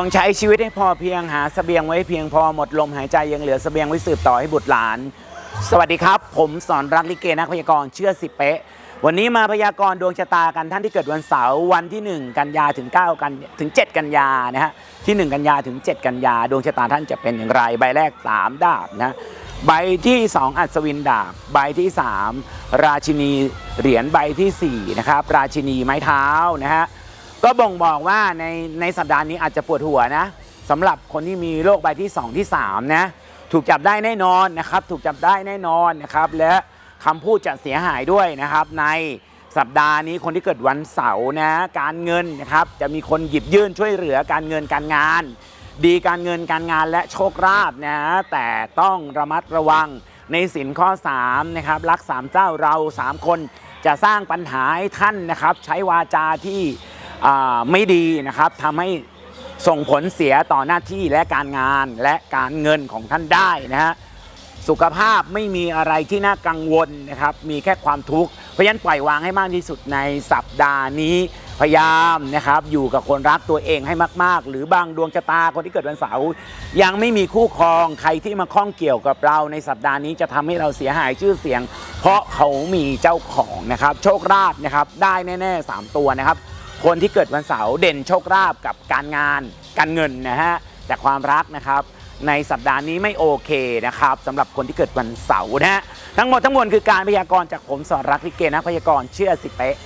ต้องใช้ชีวิตให้พอเพียงหาสเสบียงไว้เพียงพอหมดลมหายใจยังเหลือสเสบียงไว้สืบต่อให้บุตรหลาน สวัสดีครับ ผมสอนรักลิเกนักพยากรณ์เชื่อสิเป๊ะ วันนี้มาพยากรณ์ดวงชะตากันท่านที่เกิดวันเสาร์วันที่ 1 กันยาถึง 9 กันถึง 7 กันยานะฮะที่ 1 กันยาถึง 7 กันยา ดวงชะตาท่านจะเป็นอย่างไร ใบแรก 3 ดาบนะใบที่ 2 อัศวินดาบ ใบที่ 3 ราชินีเหรียญใบทีสี่4นะครับราชินีไม้เท้านะฮะ ก็บ่งบอกว่าในในสัปดาห์นี้อาจจะปวดหัวนะสำหรับคนที่มีโรคใบที่ 2 ที่ 3 นะ ถูกจับได้แน่นอนนะครับ ถูกจับได้แน่นอนนะครับ และคำพูดจะเสียหายด้วยนะครับ ในสัปดาห์นี้คนที่เกิดวันเสาร์นะ การเงินนะครับ จะมีคนหยิบยื่นช่วยเหลือการเงินการงาน ดีการเงินการงานและโชคลาภนะ แต่ต้องระมัดระวังในสินข้อ3นะครับรักสามเจ้าเรา 3 คนจะสร้างปัญหาให้ท่านนะครับ ใช้วาจาที่ ไม่ดีนะครับทำให้ส่งผลเสียต่อหน้าที่และการงานและการเงินของท่านได้นะฮะสุขภาพไม่มีอะไรที่น่ากังวลนะครับ มีแค่ความทุกข์เพราะฉะนั้นปล่อยวางให้มากที่สุดในสัปดาห์นี้ พยายามนะครับ อยู่กับคนรักตัวเองให้มาก ๆ หรือบางดวงชะตาคนที่เกิดวันเสาร์ยังไม่มีคู่ครองใครที่มาข้องเกี่ยวกับเราในสัปดาห์นี้จะทำให้เราเสียหายชื่อเสียง เพราะเขามีเจ้าของนะครับ โชคลาภนะครับ ได้แน่ๆสามตัวนะครับ คนที่เกิดวันเสาร์เด่นโชคราบกับการงานการเงินนะฮะแต่ความรักนะครับในสัปดาห์นี้ไม่โอเคนะครับสำหรับคนที่เกิดวันเสาร์นะฮะทั้งหมดทั้งมวลคือการพยากรณ์จากผมสอนรักลิเกนักพยากรณ์เชื่อสิเป๊ะ